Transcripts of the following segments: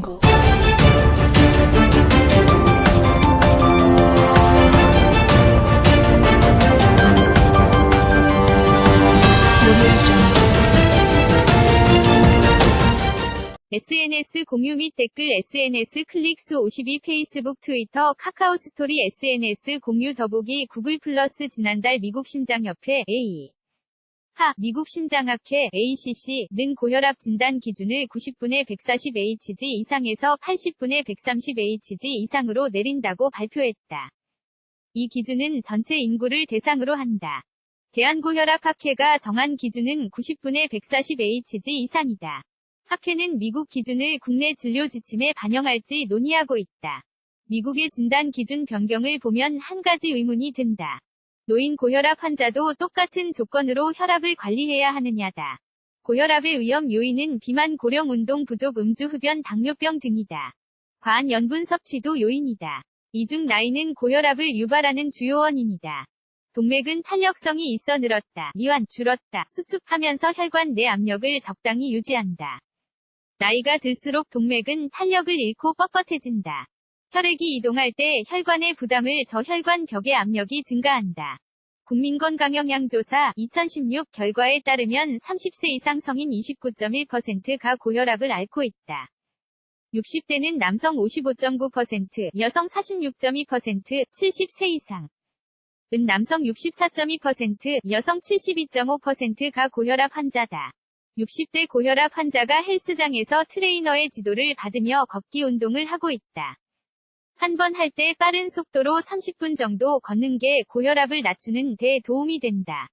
거. SNS 공유 및 댓글 SNS 클릭 수 52 페이스북 트위터 카카오 스토리 SNS 공유 더보기 구글 플러스 지난달 미국 심장협회 A 하 미국 심장학회 ACC는 고혈압 진단 기준을 90분의 140Hg 이상에서 80분의 130Hg 이상으로 내린다고 발표했다. 이 기준은 전체 인구를 대상으로 한다. 대한고혈압학회가 정한 기준은 90분의 140Hg 이상이다. 학회는 미국 기준을 국내 진료 지침에 반영할지 논의하고 있다. 미국의 진단 기준 변경을 보면 한 가지 의문이 든다. 노인 고혈압 환자도 똑같은 조건으로 혈압을 관리해야 하느냐다. 고혈압의 위험 요인은 비만 고령 운동 부족 음주 흡연 당뇨병 등이다. 과한 연분 섭취도 요인이다. 이중 나이는 고혈압을 유발하는 주요 원인이다. 동맥은 탄력성이 있어 늘었다, 미완 줄었다, 수축하면서 혈관 내 압력을 적당히 유지한다. 나이가 들수록 동맥은 탄력을 잃고 뻣뻣해진다. 혈액이 이동할 때 혈관의 부담을 저혈관 벽의 압력이 증가한다. 국민건강영양조사 2016 결과에 따르면 30세 이상 성인 29.1%가 고혈압을 앓고 있다. 60대는 남성 55.9%, 여성 46.2%, 70세 이상. 은 남성 64.2%, 여성 72.5%가 고혈압 환자다. 60대 고혈압 환자가 헬스장에서 트레이너의 지도를 받으며 걷기 운동을 하고 있다. 한 번 할 때 빠른 속도로 30분 정도 걷는 게 고혈압을 낮추는 데 도움이 된다.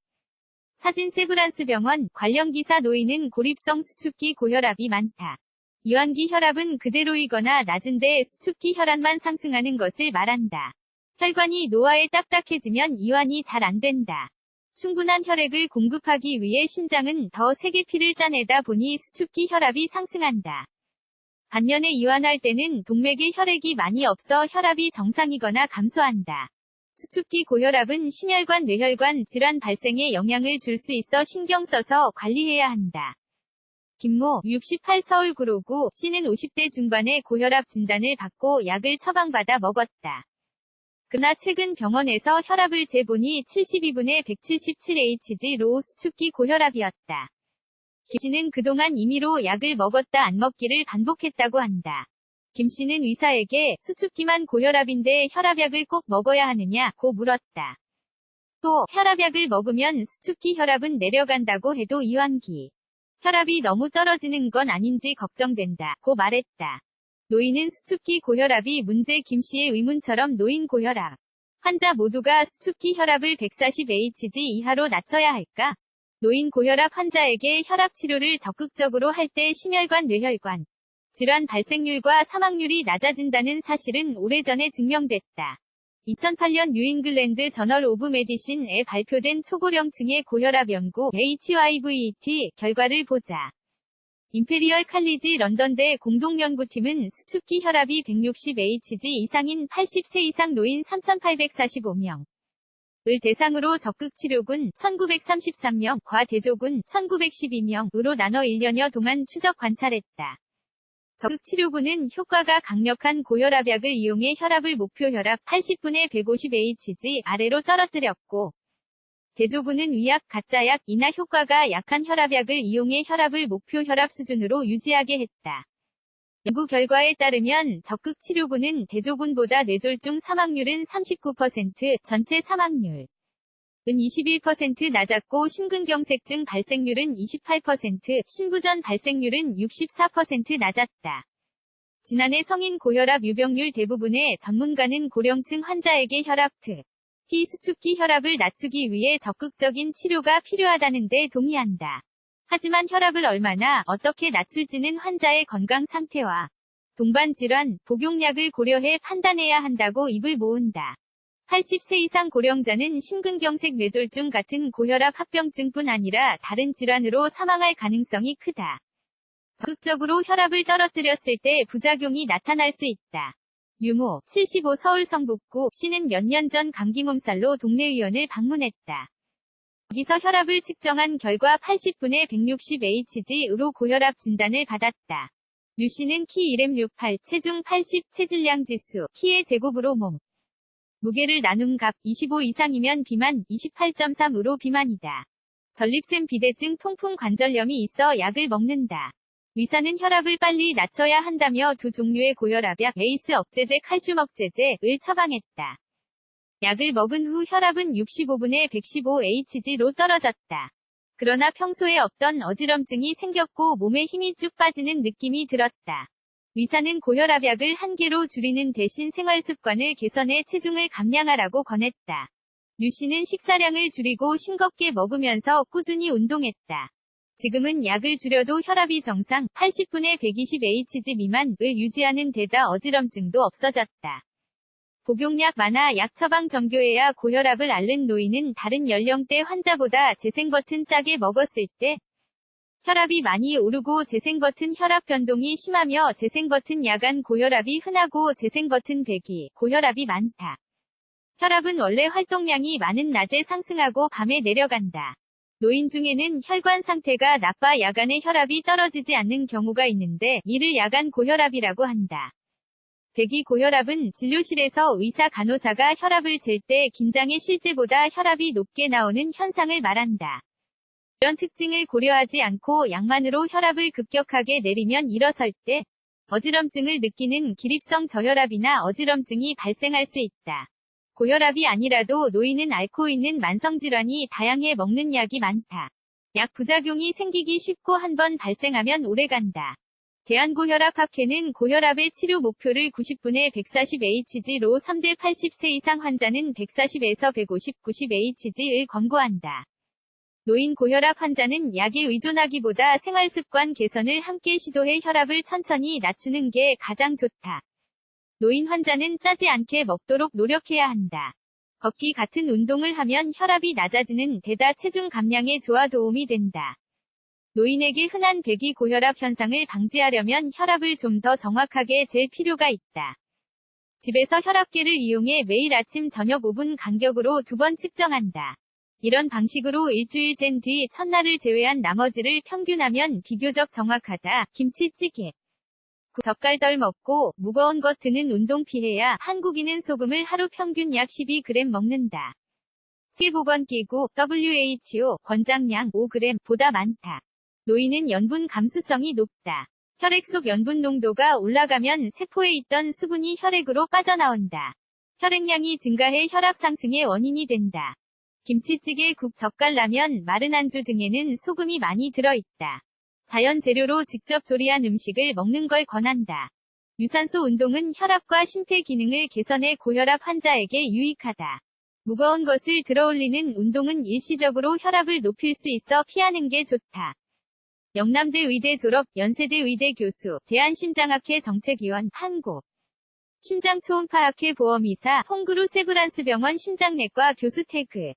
사진 세브란스 병원 관련 기사 노인은 고립성 수축기 고혈압이 많다. 이완기 혈압은 그대로이거나 낮은데 수축기 혈압만 상승하는 것을 말한다. 혈관이 노화에 딱딱해지면 이완이 잘 안 된다. 충분한 혈액을 공급하기 위해 심장은 더 세게 피를 짜내다 보니 수축기 혈압이 상승한다. 반면에 이완할 때는 동맥에 혈액이 많이 없어 혈압이 정상이거나 감소한다. 수축기 고혈압은 심혈관 뇌혈관 질환 발생에 영향을 줄 수 있어 신경 써서 관리해야 한다. 김모 68 서울 구로구 씨는 50대 중반에 고혈압 진단을 받고 약을 처방받아 먹었다. 그나 최근 병원에서 혈압을 재보니 72분의 177Hg 로 수축기 고혈압이었다. 김 씨는 그동안 임의로 약을 먹었다 안 먹기를 반복했다고 한다. 김 씨는 의사에게 수축기만 고혈압인데 혈압약을 꼭 먹어야 하느냐 고 물었다. 또 혈압약을 먹으면 수축기 혈압은 내려간다고 해도 이완기 혈압이 너무 떨어지는 건 아닌지 걱정된다 고 말했다. 노인은 수축기 고혈압이 문제 김 씨의 의문처럼 노인 고혈압 환자 모두가 수축기 혈압을 140Hg 이하로 낮춰야 할까? 노인 고혈압 환자에게 혈압 치료를 적극적으로 할 때 심혈관 뇌혈관 질환 발생률과 사망률이 낮아진다는 사실은 오래전에 증명됐다. 2008년 뉴잉글랜드 저널 오브 메디신에 발표된 초고령층의 고혈압 연구 HYVET 결과를 보자. 임페리얼 칼리지 런던대 공동연구팀은 수축기 혈압이 160Hg 이상인 80세 이상 노인 3,845명. 을 대상으로 적극 치료군 1933명, 과대조군 1912명으로 나눠 1년여 동안 추적 관찰했다. 적극 치료군은 효과가 강력한 고혈압약을 이용해 혈압을 목표 혈압 80분의 150Hg 아래로 떨어뜨렸고, 대조군은 위약, 가짜약, 이나 효과가 약한 혈압약을 이용해 혈압을 목표 혈압 수준으로 유지하게 했다. 연구 결과에 따르면 적극 치료군은 대조군보다 뇌졸중 사망률은 39%, 전체 사망률 은 21% 낮았고 심근경색증 발생률은 28%, 신부전 발생률은 64% 낮았다. 지난해 성인 고혈압 유병률 대부분의 전문가는 고령층 환자에게 혈압 특, 히 수축기 혈압을 낮추기 위해 적극적인 치료가 필요하다는 데 동의한다. 하지만 혈압을 얼마나 어떻게 낮출지는 환자의 건강 상태와 동반 질환, 복용량을 고려해 판단해야 한다고 입을 모은다. 80세 이상 고령자는 심근경색 뇌졸중 같은 고혈압 합병증뿐 아니라 다른 질환으로 사망할 가능성이 크다. 적극적으로 혈압을 떨어뜨렸을 때 부작용이 나타날 수 있다. 유모, 75 서울 성북구 씨는 몇 년 전 감기 몸살로 동네 의원을 방문했다. 여기서 혈압을 측정한 결과 80분의 160Hg으로 고혈압 진단을 받았다. 류 씨는 키 1m68, 체중 80, 체질량 지수, 키의 제곱으로 몸. 무게를 나눈 값 25 이상이면 비만, 28.3으로 비만이다. 전립腺 비대증 통풍 관절염이 있어 약을 먹는다. 의사는 혈압을 빨리 낮춰야 한다며 두 종류의 고혈압약 에이스 억제제 칼슘 억제제를 처방했다. 약을 먹은 후 혈압은 65분에 115Hg로 떨어졌다. 그러나 평소에 없던 어지럼증이 생겼고 몸에 힘이 쭉 빠지는 느낌이 들었다. 의사는 고혈압약을 한 개로 줄이는 대신 생활습관을 개선해 체중을 감량하라고 권했다. 류 씨는 식사량을 줄이고 싱겁게 먹으면서 꾸준히 운동했다. 지금은 약을 줄여도 혈압이 정상 80분에 120Hg 미만을 유지하는 데다 어지럼증도 없어졌다. 복용약 많아 약 처방 정교해야 고혈압을 앓는 노인은 다른 연령대 환자보다 재생버튼 짜게 먹었을 때 혈압이 많이 오르고 재생버튼 혈압 변동이 심하며 재생버튼 야간 고혈압이 흔하고 재생버튼 배기 고혈압이 많다. 혈압은 원래 활동량이 많은 낮에 상승하고 밤에 내려간다. 노인 중에는 혈관 상태가 나빠 야간에 혈압이 떨어지지 않는 경우가 있는데 이를 야간 고혈압이라고 한다. 배기 고혈압은 진료실에서 의사 간호사가 혈압을 잴 때 긴장의 실제보다 혈압이 높게 나오는 현상을 말한다. 이런 특징을 고려하지 않고 약만으로 혈압을 급격하게 내리면 일어설 때 어지럼증을 느끼는 기립성 저혈압이나 어지럼증이 발생할 수 있다. 고혈압이 아니라도 노인은 앓고 있는 만성질환이 다양해 먹는 약이 많다. 약 부작용이 생기기 쉽고 한 번 발생하면 오래간다. 대한고혈압학회는 고혈압의 치료 목표를 90분에 140Hg로 3대 80세 이상 환자는 140에서 150, 90Hg를 권고한다. 노인 고혈압 환자는 약에 의존하기보다 생활습관 개선을 함께 시도해 혈압을 천천히 낮추는 게 가장 좋다. 노인 환자는 짜지 않게 먹도록 노력해야 한다. 걷기 같은 운동을 하면 혈압이 낮아지는 데다 체중 감량에 좋아 도움이 된다. 노인에게 흔한 배기 고혈압 현상을 방지하려면 혈압을 좀 더 정확하게 잴 필요가 있다. 집에서 혈압계를 이용해 매일 아침 저녁 5분 간격으로 두 번 측정한다. 이런 방식으로 일주일 잰 뒤 첫날을 제외한 나머지를 평균하면 비교적 정확하다. 김치찌개. 젓갈 덜 먹고 무거운 것 드는 운동 피해야 한국인은 소금을 하루 평균 약 12g 먹는다. 세보건기구 WHO 권장량 5g 보다 많다. 노인은 연분 감수성이 높다. 혈액 속 연분 농도가 올라가면 세포에 있던 수분이 혈액으로 빠져나온다. 혈액량이 증가해 혈압 상승의 원인이 된다. 김치찌개, 국, 젓갈, 라면, 마른 안주 등에는 소금이 많이 들어있다. 자연 재료로 직접 조리한 음식을 먹는 걸 권한다. 유산소 운동은 혈압과 심폐 기능을 개선해 고혈압 환자에게 유익하다. 무거운 것을 들어올리는 운동은 일시적으로 혈압을 높일 수 있어 피하는 게 좋다. 영남대 의대 졸업, 연세대 의대 교수, 대한심장학회 정책위원, 한국. 심장초음파학회 보험이사, 홍그루 세브란스 병원 심장내과 교수 태그.